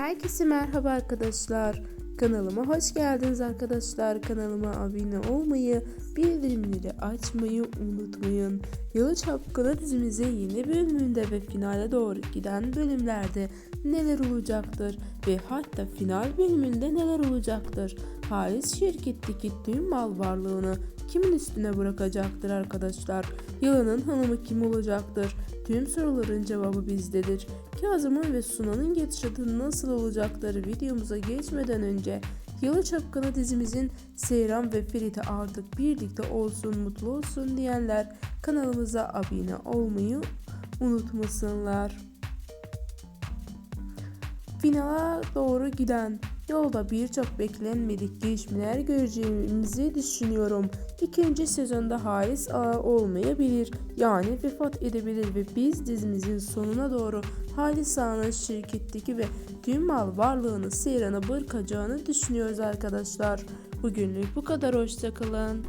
Herkese merhaba arkadaşlar. Kanalıma hoş geldiniz arkadaşlar. Kanalıma abone olmayı, bildirimleri açmayı unutmayın. Yalı Çapkını dizimize yeni bölümünde ve finale doğru giden bölümlerde neler olacaktır ve hatta final bölümünde neler olacaktır? Halis şirketteki tüm mal varlığını kimin üstüne bırakacaktır arkadaşlar? Yılanın hanımı kim olacaktır? Tüm soruların cevabı bizdedir. Kazım'ın ve Sunan'ın geçişi nasıl olacaktır videomuza geçmeden önce Yalı Çapkını dizimizin Seyran ve Ferit'e artık birlikte olsun mutlu olsun diyenler kanalımıza abone olmayı unutmasınlar. Finala doğru giden yolda birçok beklenmedik gelişmeler göreceğimizi düşünüyorum. İkinci sezonda Halis Ağa olmayabilir. Yani vefat edebilir ve biz dizimizin sonuna doğru Halis Ağa'nın şirketteki ve tüm mal varlığını Seyran'a bırakacağını düşünüyoruz arkadaşlar. Bugünlük bu kadar hoşçakalın.